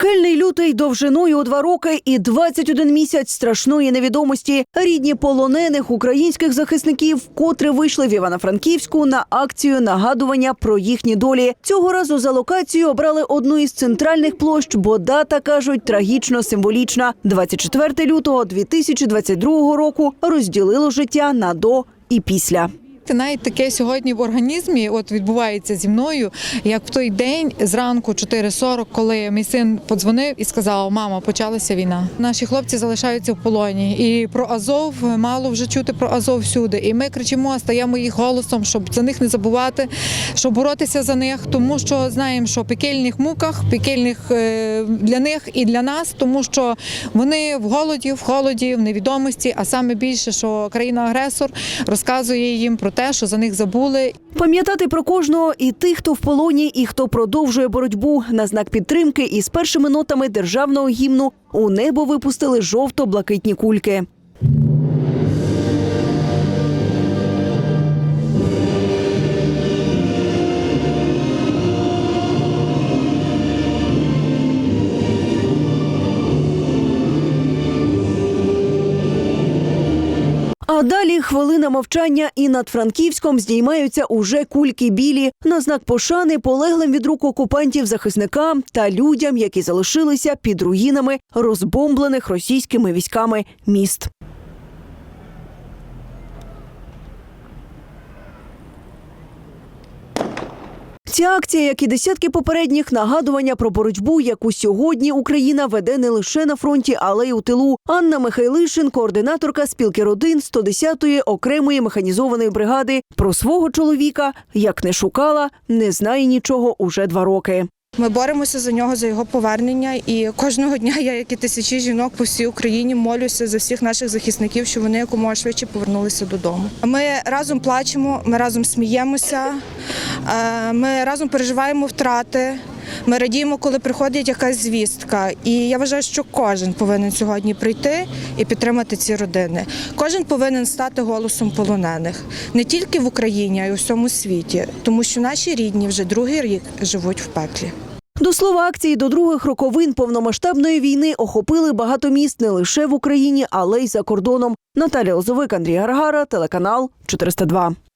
Пекельний лютий довжиною у два роки і 21 місяць страшної невідомості. Рідні полонених українських захисників, котре вийшли в Івано-Франківську на акцію нагадування про їхні долі. Цього разу за локацію обрали одну із центральних площ, бо дата кажуть трагічно символічна. 24 лютого 2022 року розділило життя на до і після. Це навіть таке сьогодні в організмі от відбувається зі мною, як в той день зранку 4.40, коли мій син подзвонив і сказав: Мама, почалася війна. Наші хлопці залишаються в полоні. І про Азов мало вже чути про Азов всюди. І ми кричимо, стаємо їх голосом, щоб за них не забувати, щоб боротися за них, тому що знаємо, що пекельних муках, пекельних е, для них і для нас, тому що вони в голоді, в холоді, в невідомості. А саме більше, що країна-агресор розказує їм про те, що за них забули, Пам'ятати про кожного і тих, хто в полоні, і хто продовжує боротьбу на знак підтримки із першими нотами державного гімну у небо випустили жовто-блакитні кульки. Далі хвилина мовчання, і над Франківськом здіймаються уже кульки білі на знак пошани полеглим від рук окупантів захисникам та людям, які залишилися під руїнами розбомблених російськими військами міст. Ця акція, як і десятки попередніх, нагадування про боротьбу, яку сьогодні Україна веде не лише на фронті, але й у тилу. Анна Михайлишин, координаторка спілки родин 110-ї окремої механізованої бригади, про свого чоловіка, як не шукала, не знає нічого уже два роки. Ми боремося за нього, за його повернення. І кожного дня я, як і тисячі жінок по всій Україні, молюся за всіх наших захисників, щоб вони якомога швидше повернулися додому. Ми разом плачемо, ми разом сміємося, е, ми разом переживаємо втрати. Ми радіємо, коли приходить якась звістка. І я вважаю, що кожен повинен сьогодні прийти і підтримати ці родини. Кожен повинен стати голосом полонених не тільки в Україні, а й у всьому світі, тому що наші рідні вже другий рік живуть в пеклі. До слова, акції до других роковин повномасштабної війни охопили багато міст не лише в Україні, але й за кордоном. Наталя Озовик, Андрій Гаргара, телеканал 402.